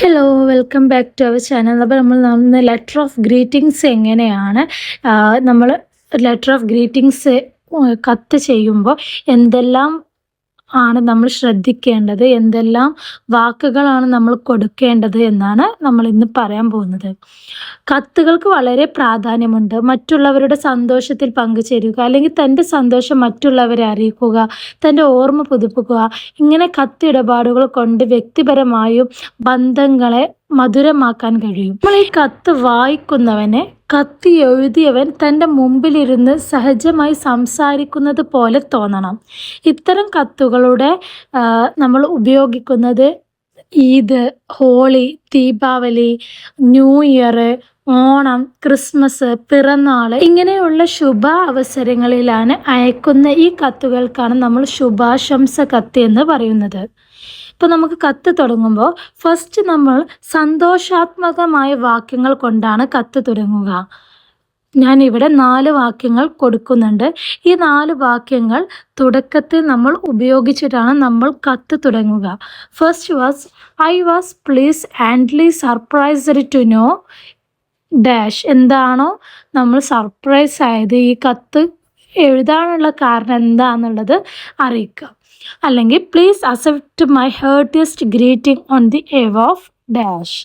Hello welcome back to our channel അപ്പോൾ നമ്മൾ നമ്മൾ ലെറ്റർ ഓഫ് ഗ്രീറ്റിംഗ്സ് എങ്ങനെയാണ്? നമ്മൾ ലെറ്റർ ഓഫ് ഗ്രീറ്റിംഗ്സ് കത്ത് ചെയ്യുമ്പോൾ എന്തെല്ലാം ആണ് നമ്മൾ ശ്രദ്ധിക്കേണ്ടത്. എന്തെല്ലാം വാക്കുകളാണ് നമ്മൾ കൊടുക്കേണ്ടത് എന്നാണ് നമ്മൾ ഇന്ന് പറയാൻ പോകുന്നത്. കത്തുകൾക്ക് വളരെ പ്രാധാന്യമുണ്ട്. മറ്റുള്ളവരുടെ സന്തോഷത്തിൽ പങ്കുചേരുക അല്ലെങ്കിൽ തന്റെ സന്തോഷം മറ്റുള്ളവരെ അറിയിക്കുക തന്റെ ഓർമ്മ പുതുപ്പിക്കുക ഇങ്ങനെ കത്തിടപാടുകൾ കൊണ്ട് വ്യക്തിപരമായും ബന്ധങ്ങളെ മധുരമാക്കാൻ കഴിയും. നമ്മൾ ഈ കത്ത് വായിക്കുന്നവനെ കത്തി എഴുതിയവൻ തന്റെ മുമ്പിലിരുന്ന് സഹജമായി സംസാരിക്കുന്നത് പോലെ തോന്നണം. ഇത്തരം കത്തുകളുടെ നമ്മൾ ഉപയോഗിക്കുന്നത് Eid Holi Deepavali new year Onam Christmas പിറന്നാൾ ഇങ്ങനെയുള്ള ശുഭ അവസരങ്ങളിലാണ് അയക്കുന്ന ഈ കത്തുകൾക്കാണ് നമ്മൾ ശുഭാശംസ കത്ത് എന്ന് പറയുന്നത്. ഇപ്പോൾ നമുക്ക് കത്ത് തുടങ്ങുമ്പോൾ ഫസ്റ്റ് നമ്മൾ സന്തോഷാത്മകമായ വാക്യങ്ങൾ കൊണ്ടാണ് കത്ത് തുടങ്ങുക. ഞാൻ ഇവിടെ നാല് വാക്യങ്ങൾ കൊടുക്കുന്നുണ്ട്. ഈ നാല് വാക്യങ്ങൾ തുടക്കത്തിൽ നമ്മൾ ഉപയോഗിച്ചിട്ടാണ് നമ്മൾ കത്ത് തുടങ്ങുക. First was I was please andly surprised to know dash എന്താണോ നമ്മൾ സർപ്രൈസ് ആയത് ഈ കത്ത്. എഴുതാനുള്ള കാരണം എന്താണെന്നുള്ളത് അറിയിക്കുക. അല്ലെങ്കിൽ please accept my heartiest greeting on the eve of dash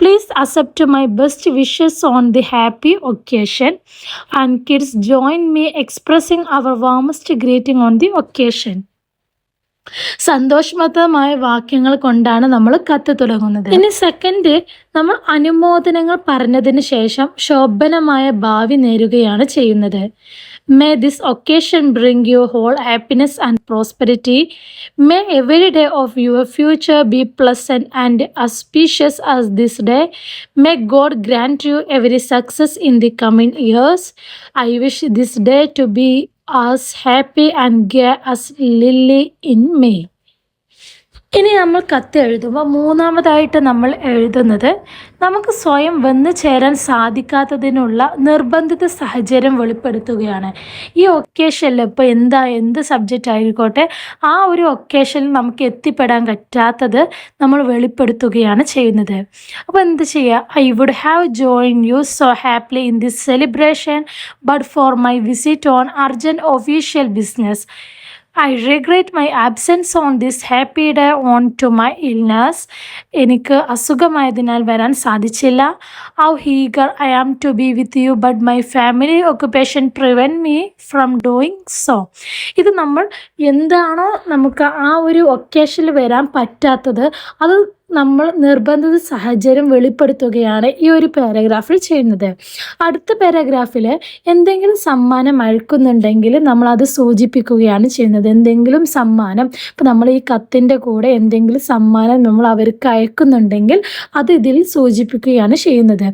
please accept my best wishes on the happy occasion and kids join me expressing our warmest greeting on the occasion സന്തോഷമതമായ വാക്യങ്ങൾ കൊണ്ടാണ് നമ്മൾ കത്ത് തുടങ്ങുന്നത്. ഇനി സെക്കൻഡ് നമ്മൾ അനുമോദനങ്ങൾ പറഞ്ഞതിന് ശേഷം ശോഭനമായ ഭാവി നേരുകയാണ് ചെയ്യുന്നത്. May this occasion bring you whole happiness and prosperity. May every day of your future be pleasant and auspicious as this day. May God grant you every success in the coming years. I wish this day to be as happy and gay as lily in May. ഇനി നമ്മൾ കത്ത് എഴുതുമ്പോൾ മൂന്നാമതായിട്ട് നമ്മൾ എഴുതുന്നത് നമുക്ക് സ്വയം വന്നു ചേരാൻ സാധിക്കാത്തതിനുള്ള നിർബന്ധിത സാഹചര്യം വെളിപ്പെടുത്തുകയാണ്. ഈ ഒക്കേഷനിൽ ഇപ്പോൾ എന്താ എന്ത് സബ്ജക്റ്റ് ആയിക്കോട്ടെ ആ ഒരു ഒക്കേഷനിൽ നമുക്ക് എത്തിപ്പെടാൻ പറ്റാത്തത് നമ്മൾ വെളിപ്പെടുത്തുകയാണ് ചെയ്യുന്നത്. അപ്പോൾ എന്ത് ചെയ്യുക? I would have join you so happily in this celebration but for my visit on urgent official business I regret my absence on this happy day owing to my illness എനിക്ക് അസുഖമായതിനാൽ വരാൻ സാധിച്ചില്ല. How eager I am to be with you but my family occupation prevent me from doing so ഇത് നമ്മൾ എന്താണോ നമുക്ക് ആ ഒരു ഒക്കേഷനിൽ വരാൻ പറ്റാത്തത്? അത് നമ്മൾ നിർബന്ധിത സാഹചര്യം വെളിപ്പെടുത്തുകയാണ് ഈ ഒരു പാരഗ്രാഫിൽ ചെയ്യുന്നത്. അടുത്ത പാരഗ്രാഫിൽ എന്തെങ്കിലും സമ്മാനം അയക്കുന്നുണ്ടെങ്കിൽ നമ്മൾ അത് സൂചിപ്പിക്കുകയാണ് ചെയ്യുന്നത്. എന്തെങ്കിലും സമ്മാനം ഇപ്പം നമ്മൾ ഈ കത്തിന്റെ കൂടെ എന്തെങ്കിലും സമ്മാനം നമ്മൾ അവർക്ക് അയക്കുന്നുണ്ടെങ്കിൽ അത് ഇതിൽ സൂചിപ്പിക്കുകയാണ് ചെയ്യുന്നത്.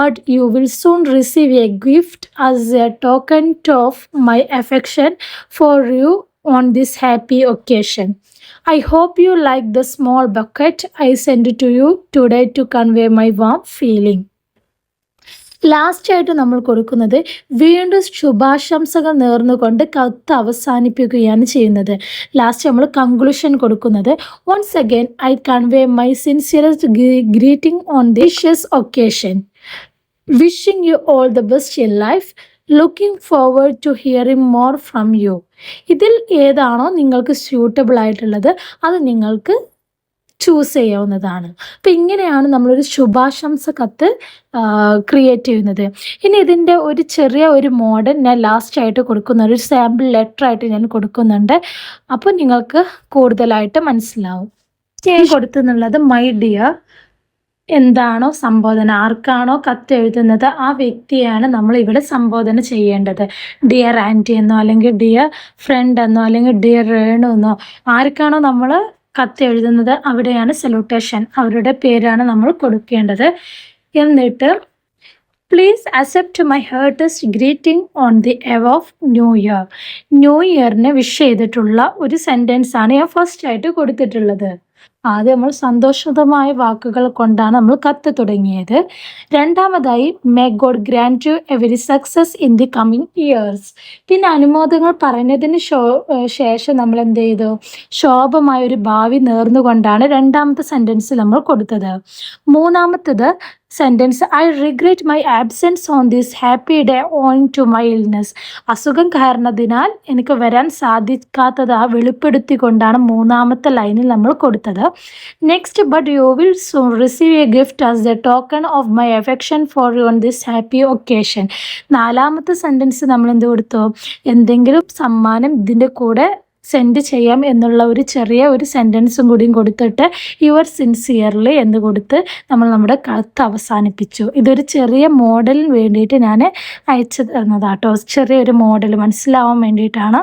But you will soon receive a gift as a token of my affection for you on this happy occasion. I hope you like the small bucket I sent to you today to convey my warm feeling. Last ആയിട്ട് നമ്മൾ കൊടുക്കുന്നത് വീണ്ടും ശുഭാശംസകൾ നേർന്നുകൊണ്ട് കത്ത് അവസാനിപ്പിക്കുകയാണ് ചെയ്യുന്നത് last നമ്മൾ കൺക്ലൂഷൻ കൊടുക്കുന്നത് once again I convey my sincerest greeting on this auspicious occasion wishing you all the best in life looking forward to hearing more from you ഇതിൽ ഏതാണോ നിങ്ങൾക്ക് സ്യൂട്ടബിൾ ആയിട്ടുള്ളത് അത് നിങ്ങൾക്ക് ചൂസ് ചെയ്യാവുന്നതാണ്. അപ്പം ഇങ്ങനെയാണ് നമ്മളൊരു ശുഭാശംസ കത്ത് ക്രിയേറ്റ് ചെയ്യുന്നത്. ഇനി ഇതിന്റെ ഒരു ചെറിയ ഒരു മോഡൽ ഞാൻ ലാസ്റ്റ് ആയിട്ട് കൊടുക്കുന്ന ഒരു സാമ്പിൾ ലെറ്റർ ആയിട്ട് ഞാൻ കൊടുക്കുന്നുണ്ട്. അപ്പോൾ നിങ്ങൾക്ക് കൂടുതലായിട്ട് മനസ്സിലാവും. ഞാൻ കൊടുത്തുന്നുള്ളത് മൈ ഡിയർ എന്താണോ സംബോധന ആർക്കാണോ കത്ത് എഴുതുന്നത് ആ വ്യക്തിയാണ് നമ്മൾ ഇവിടെ സംബോധന ചെയ്യേണ്ടത്. ഡിയർ ആന്റി എന്നോ അല്ലെങ്കിൽ ഡിയർ ഫ്രണ്ട് എന്നോ അല്ലെങ്കിൽ ഡിയർ റേണു എന്നോ ആർക്കാണോ നമ്മൾ കത്ത് എഴുതുന്നത് അവിടെയാണ് സല്യൂട്ടേഷൻ അവരുടെ പേരാണ് നമ്മൾ കൊടുക്കേണ്ടത്. എന്നിട്ട് please accept my heartiest greeting on the eve of new year new ഇയറിനെ wish ചെയ്തിട്ടുള്ള ഒരു സെന്റൻസ് ആണ് ഞാൻ ഫസ്റ്റ് ആയിട്ട് കൊടുത്തിട്ടുള്ളത്. ആദ്യം നമ്മൾ സന്തോഷമായ വാക്കുകൾ കൊണ്ടാണ് നമ്മൾ കത്ത് തുടങ്ങിയത്. രണ്ടാമതായി may God grant you every very success in the coming years പിന്നെ അനുമോദങ്ങൾ പറഞ്ഞതിന് ശേഷം നമ്മൾ എന്ത് ചെയ്തു? ശോഭമായ ഒരു ഭാവി നേർന്നുകൊണ്ടാണ് രണ്ടാമത്തെ സെന്റൻസ് നമ്മൾ കൊടുത്തത്. മൂന്നാമത്തത് sentence I regret my absence on this happy day owing to my illness അസുഖം കാരണത്തിനാൽ എനിക്ക് വരാൻ സാധിക്കാത്തത് ആ വെളിപ്പെടുത്തിക്കൊണ്ടാണ് മൂന്നാമത്തെ ലൈനിൽ നമ്മൾ കൊടുത്തത്. Next but you will so receive a gift as the token of my affection for you on this happy occasion നാലാമത്തെ സെന്റൻസ് നമ്മൾ എന്ത് കൊടുത്തു? എന്തെങ്കിലും സമ്മാനം ഇതിന്റെ കൂടെ സെൻഡ് ചെയ്യാം എന്നുള്ള ഒരു ചെറിയ ഒരു സെന്റൻസും കൂടിയും കൊടുത്തിട്ട് യുവർ സിൻസിയർലി എന്ന് കൊടുത്ത് നമ്മൾ നമ്മുടെ കത്ത് അവസാനിപ്പിച്ചു. ഇതൊരു ചെറിയ മോഡലിന് വേണ്ടിയിട്ട് ഞാൻ അയച്ചു തന്നതാട്ടോ. ചെറിയൊരു മോഡൽ മനസ്സിലാവാൻ വേണ്ടിയിട്ടാണ്